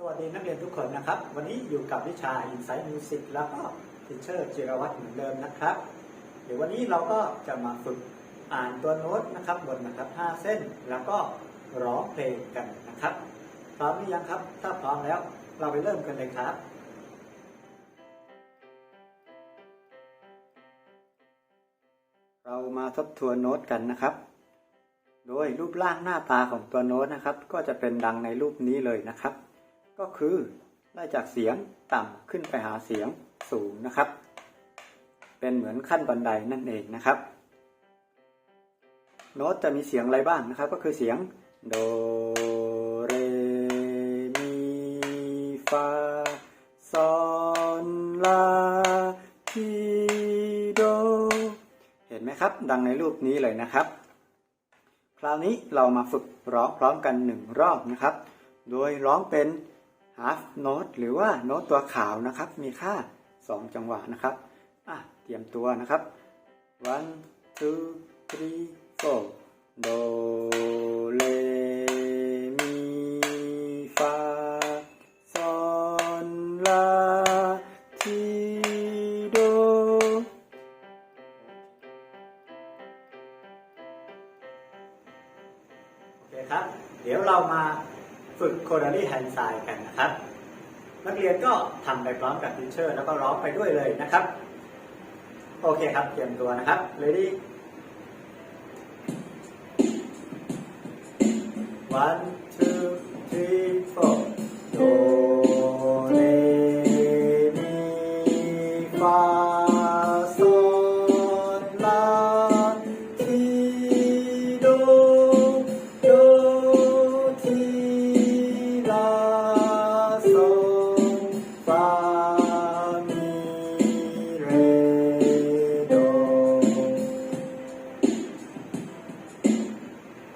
สวัสดีนักเรียนทุกคนนะครับ วันนี้อยู่กับวิชา Insight Music แล้วก็ทิเชอร์จิรวัตรเหมือนเดิมนะครับ เดี๋ยววันนี้เราก็จะมาฝึกอ่านตัวโน้ตนะครับบนนะครับ 5 เส้นแล้วก็ร้องเพลงกันนะครับ พร้อมหรือยังครับ ถ้าพร้อมแล้วเราไปเริ่มกันเลยครับเรามาทบทวนโน้ตกันนะครับ โดยรูปร่างหน้าตาของตัวโน้ตนะครับ ก็จะเป็นดังในรูปนี้เลยนะครับ ก็คือไล่จากเสียงต่ำขึ้นไปหาเสียงสูงนะครับ เป็นเหมือนขั้นบันไดนั่นเองนะครับ โน้ตจะมีเสียงอะไรบ้างนะครับ ก็คือเสียงโดเรมีฟาซอนลาทีโดเห็นไหมครับ ดังในรูปนี้เลยนะครับ คราวนี้เรามาฝึกร้องพร้อมกันหนึ่งรอบนะครับ โดยร้องเป็น half note หรือว่าโน้ตตัวขาวนะครับ มีค่า 2 จังหวะนะครับอะเตรียมตัวนะครับ one two three four do re mi fa sol la ti do โอเคครับ เดี๋ยวเรามา ฝึกโคดารี่แฮนด์ไซน์กันนะครับ นักเรียนก็ทำไปพร้อมกับทีเชอร์ แล้วก็ร้องไปด้วยเลยนะครับ โอเคครับ เตรียมตัวนะครับ ready one two three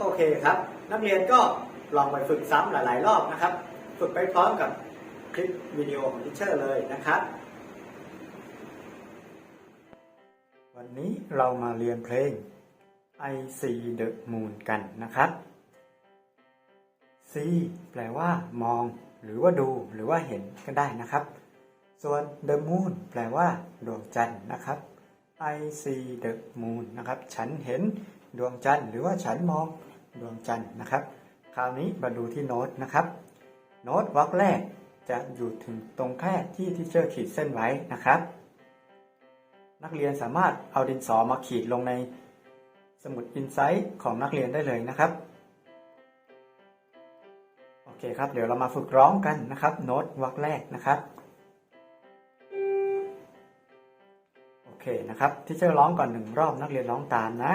โอเคครับ นักเรียนก็ลองไปฝึกซ้ำหลาย ๆ รอบนะครับ ฝึกไปพร้อมกับคลิปวิดีโอของทิเชอร์เลยนะครับ วันนี้เรามาเรียนเพลง I see the moon กันนะครับ see แปลว่ามอง หรือว่าดูหรือว่าเห็นก็ได้นะครับ ส่วน the moon แปลว่าดวงจันทร์นะครับ I see the moon นะครับ ฉันเห็น ดวงจันทร์หรือว่าฉันมองดวงจันทร์นะครับ คราวนี้มาดูที่โน้ตนะครับ โน้ตวรรคแรกจะอยู่ถึงตรงแค่ที่ที่เชอร์ขีดเส้นไว้นะครับ นักเรียนสามารถเอาดินสอมาขีดลงในสมุดอินไซต์ของนักเรียนได้เลยนะครับโอเคครับ เดี๋ยวเรามาฝึกร้องกันนะครับ โน้ตวรรคแรกนะครับโอเคนะครับที่เชอร์ร้องก่อนหนึ่งรอบนักเรียนร้องตามนะ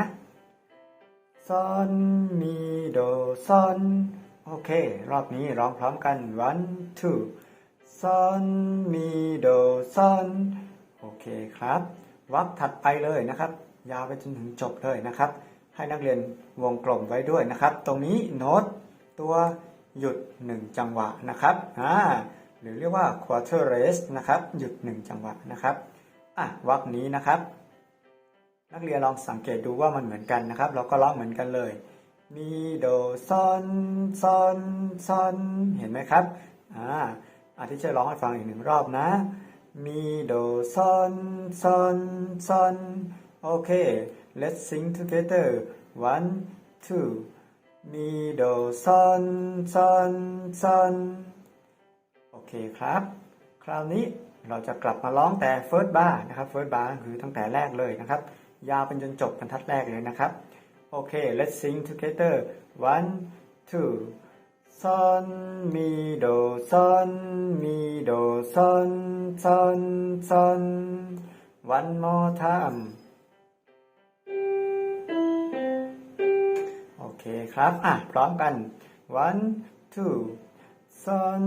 ซอนมีโดซอนโอเค รอบนี้ร้องพร้อมกัน one two ซอนมีโดซอนโอเคครับวรรคถัดไปเลยนะครับ ยาวไปจนถึงจบเลยนะครับ ให้นักเรียนวงกลมไว้ด้วยนะครับ ตรงนี้โน้ตตัวหยุด 1 จังหวะนะครับอ่าหรือเรียกว่า quarter rest นะครับ หยุด 1 จังหวะนะครับอะวรรคนี้นะครับ นักเรียนลองสังเกตดูว่ามันเหมือนกันนะครับ เราก็ร้องเหมือนกันเลย มีโดซอนซอนซอนเห็นไหมครับอ่าอาทิตย์จะร้องให้ฟังอีกหนึ่งรอบนะ มีโดซอนซอนซอนโอเค let's sing together one two มีโดซอนซอนซอนโอเคครับ คราวนี้เราจะกลับมาร้องแต่ first bar นะครับ first bar คือตั้งแต่แรกเลยนะครับ ยาวเป็นจนจบบรรทัดแรกเลยนะครับ โอเค let's sing together one two ซอนมีโดซอนมีโดซอนซอนซอน one more time โอเคครับ อะ พร้อมกัน one two ซอน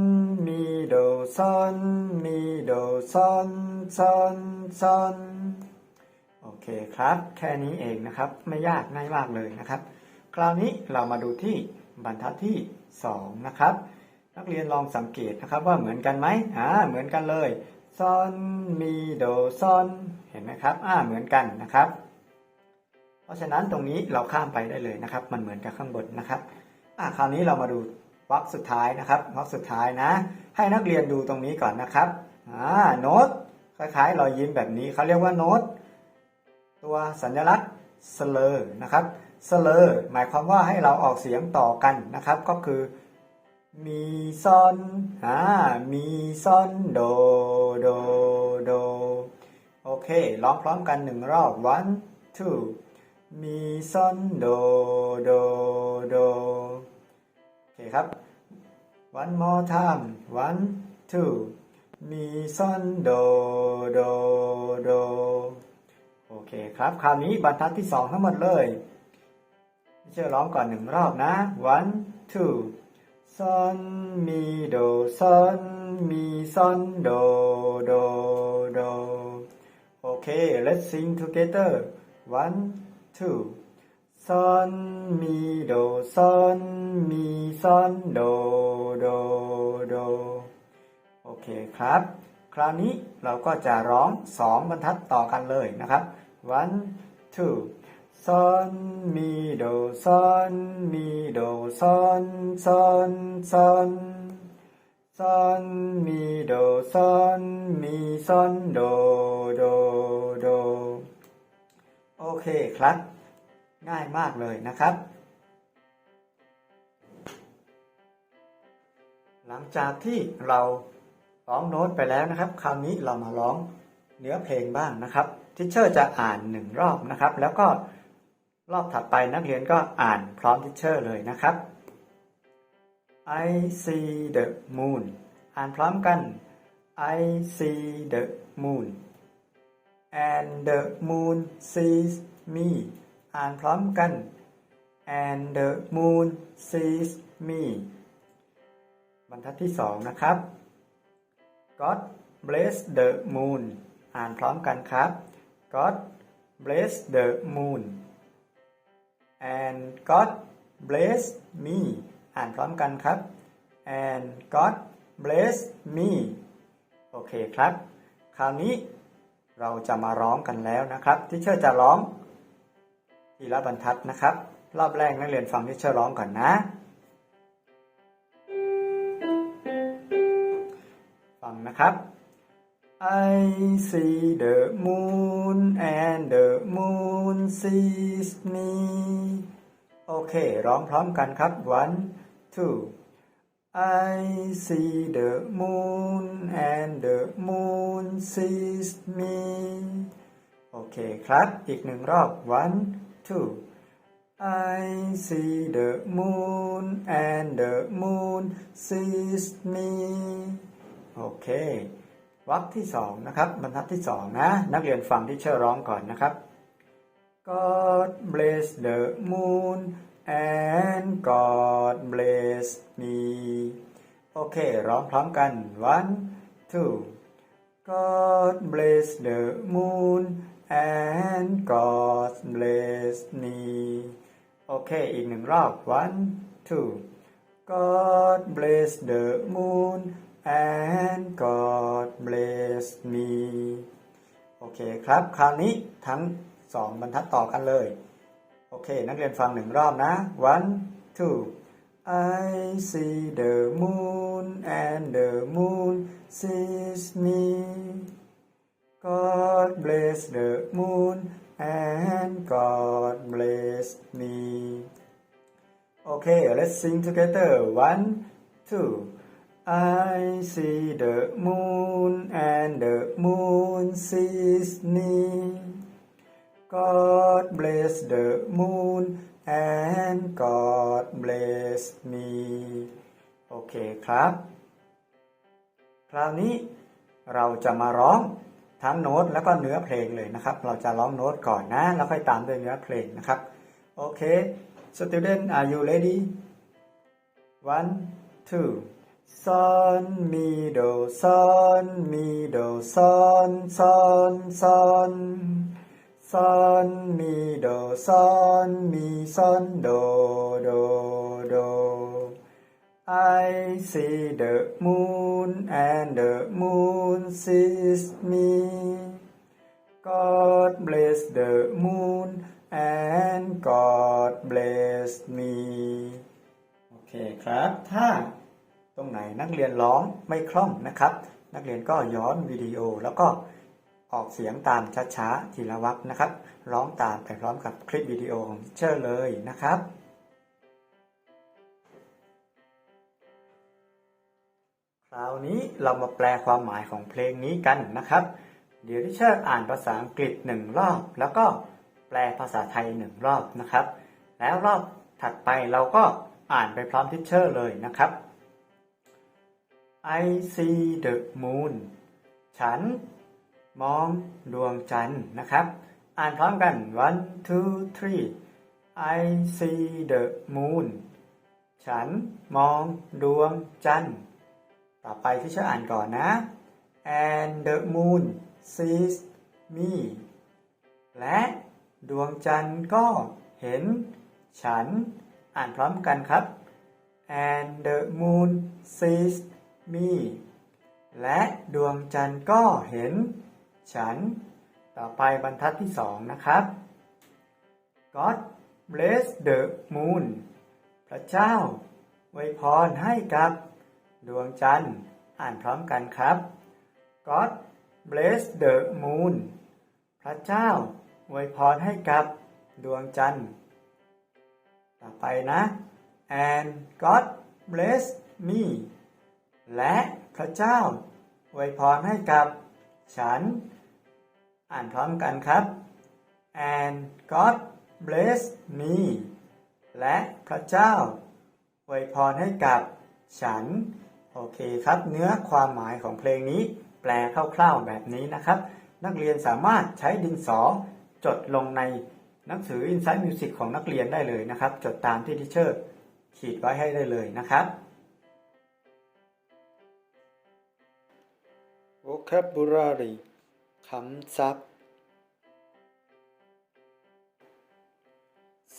มีโดซอนมีโดซอนซอนซอนโอ เคครับ แค่นี้เองนะครับ ไม่ยากง่ายมากเลยนะครับ คราวนี้เรามาดูที่บรรทัดที่ 2 นะครับ นักเรียนลองสังเกตนะครับว่าเหมือนกันไหมอ่าเหมือนกันเลยซอนมีโดซอนเห็นไหมครับอ่าเหมือนกันนะครับ เพราะฉะนั้นตรงนี้เราข้ามไปได้เลยนะครับ มันเหมือนกับข้างบนนะครับอะคราวนี้เรามาดูวรรคสุดท้ายนะครับวรรคสุดท้ายนะ ให้นักเรียนดูตรงนี้ก่อนนะครับอ่าโน้ตคล้ายๆรอยยิ้มแบบนี้เขาเรียกว่าโน้ต ตัวสัญลักษณ์สเลอร์นะครับสเลอร์หมายความว่าให้เราออกเสียงต่อกันนะครับ ก็คือ มีซอนอ่ามีซอนโดโดโดโอเคร้องพร้อมกันหนึ่งรอบ one two มีซอนโดโดโดโอเคครับ one more time one two มีซอนโดโดโด อเคครับ คราวนี้บรรทัดที่สองทั้งหมดเลยเชื่อร้องก่อนหนึ่งรอบนะ one two ซอนมีโดซอนมีซอนโดโดโดโอเค let's sing together one two ซอนมีโดซอนมีซอนโดโดโดโอเคครับ คราวนี้เราก็จะร้องสองบรรทัดต่อกันเลยนะครับ one two ซอนมีโดซอนมีโดซอนซอนซอนซอนมีโดซอนมีซอนโดโดโดโอเคครับ ง่ายมากเลยนะครับ หลังจากที่เราร้องโน้ตไปแล้วนะครับ คราวนี้เรามาร้องเนื้อเพลงบ้างนะครับ ทิเชอร์จะอ่านหนึ่งรอบนะครับ แล้วก็รอบถัดไปนักเรียนก็อ่านพร้อมทิเชอร์เลยนะครับ I see the moon อ่านพร้อมกัน I see the moon and the moon sees me อ่านพร้อมกัน and the moon sees me บรรทัดที่สองนะครับ God bless the moon อ่านพร้อมกันครับ God bless the moon and God bless me อ่านพร้อมกันครับ and God bless me โอเคครับ คราวนี้เราจะมาร้องกันแล้วนะครับที่เชอร์จะร้องทีละบรรทัดนะครับ รอบแรกนักเรียนฟังที่เชอร์ร้องก่อนนะ ฟังนะครับ I see the moon and the moon sees me โอเค ร้องพร้อมกันครับ one two I see the moon and the moon sees me โอเคครับ อีกหนึ่งรอบ one two I see the moon and the moon sees me โอเค วรรคที่สองนะครับบรรทัดที่สองนะ นักเรียนฟังที่เชอร์ร้องก่อนนะครับ God bless the moon and God bless me โอเค ร้องพร้อมกัน one two God bless the moon and God bless me โอเค อีกหนึ่งรอบ one two God bless the moon and God bless me โอเคครับ คราวนี้ทั้งสองบรรทัดต่อกันเลย โอเค นักเรียนฟังหนึ่งรอบนะ one two I see the moon and the moon sees me God bless the moon and God bless me โอเค let's sing together one two I see the moon and the moon sees me God bless the moon and God bless me โอเคครับ คราวนี้เราจะมาร้องทั้งโน้ตแล้วก็เนื้อเพลงเลยนะครับ เราจะร้องโน้ตก่อนนะ แล้วค่อยตามด้วยเนื้อเพลงนะครับ โอเค student are you ready one two ซอนมีโดซอนมีโดซอนซอนซอนซอนมีโดซอนมีซอนโดโดโด I see the moon and the moon sees me God bless the moon and God bless me โอเคครับ ถ้า ตรงไหนนักเรียนร้องไม่คล่องนะครับ นักเรียนก็ย้อนวิดีโอแล้วก็ออกเสียงตามช้าๆทีละวรรคนะครับ ร้องตามไปพร้อมกับคลิปวิดีโอของทิเชอร์เลยนะครับคราวนี้เรามาแปลความหมายของเพลงนี้กันนะครับ เดี๋ยวทิเชอร์อ่านภาษาอังกฤษหนึ่งรอบ แล้วก็แปลภาษาไทยหนึ่งรอบนะครับ แล้วรอบถัดไปเราก็อ่านไปพร้อมทิเชอร์เลยนะครับ I see the moon ฉันมองดวงจันทร์นะครับ อ่านพร้อมกัน one two three I see the moon ฉันมองดวงจันทร์ ต่อไปที่ฉันอ่านก่อนนะ and the moon sees me และดวงจันทร์ก็เห็น ฉัน อ่านพร้อมกันครับ and the moon sees me และดวงจันทร์ก็เห็น ฉัน ต่อไปบรรทัดที่สองนะครับ God bless the moon พระเจ้าไวยพรให้กับ ดวงจันทร์อ่านพร้อมกันครับ God bless the moon พระเจ้าไวยพรให้กับดวงจันทร์ ต่อไปนะ and God bless me และพระเจ้าอวยพรให้กับฉัน อ่านพร้อมกันครับ and God bless me และพระเจ้าอวยพรให้กับฉัน โอเคครับ เนื้อความหมายของเพลงนี้แปลคร่าวๆแบบนี้นะครับ นักเรียนสามารถใช้ดินสอจดลงในหนังสือ Insight Music ของนักเรียนได้เลยนะครับ จดตามที่ทิเชอร์ขีดไว้ให้ได้เลยนะครับ vocabulary คำศัพท์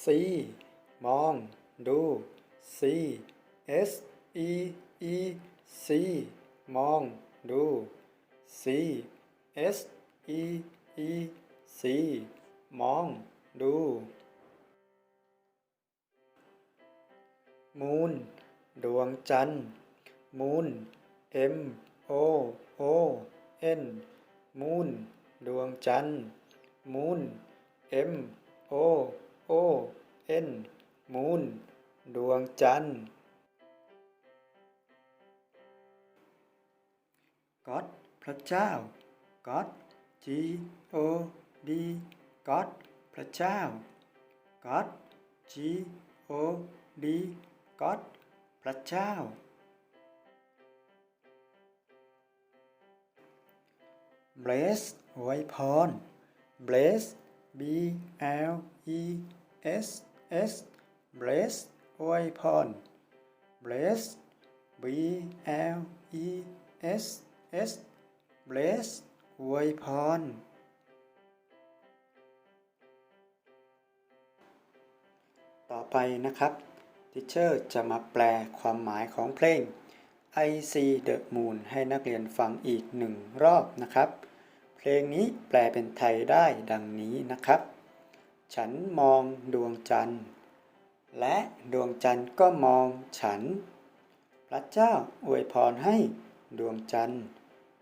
see มอง ดู see s e e see มอง ดู see s e e see มอง ดู moon ดวงจันทร์ moon m o o n moon ดวงจันทร์ moon m o o n moon ดวงจันทร์ God พระเจ้า God G O D God พระเจ้า God G O D God พระเจ้า bless อวยพร bless b l e s s bless อวยพร bless b l e s s bless อวยพร ต่อไปนะครับทิเชอร์จะมาแปลความหมายของเพลง I see the moon ให้นักเรียนฟังอีกหนึ่งรอบนะครับ เพลงนี้แปลเป็นไทยได้ดังนี้นะครับ ฉันมองดวงจันทร์ และดวงจันทร์ก็มองฉัน พระเจ้าอวยพรให้ดวงจันทร์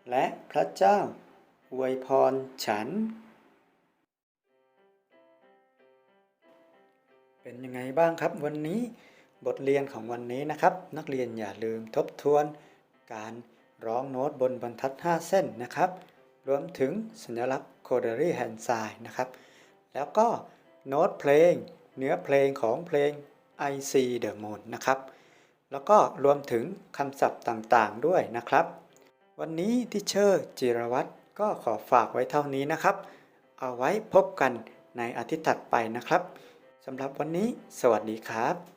และพระเจ้าอวยพรฉัน เป็นยังไงบ้างครับวันนี้บทเรียนของวันนี้นะครับ นักเรียนอย่าลืมทบทวน การร้องโน้ตบนบรรทัด 5 เส้นนะครับ รวมถึงสัญลักษณ์โคเดอรี่แฮนด์ไซน์นะครับ แล้วก็โน้ตเพลง เนื้อเพลงของเพลง I See the Moon นะครับ แล้วก็รวมถึงคำศัพท์ต่างๆด้วยนะครับ วันนี้ที่เชอร์จิรวัตรก็ขอฝากไว้เท่านี้นะครับ เอาไว้พบกันในอาทิตย์ถัดไปนะครับสำหรับวันนี้ สวัสดีครับ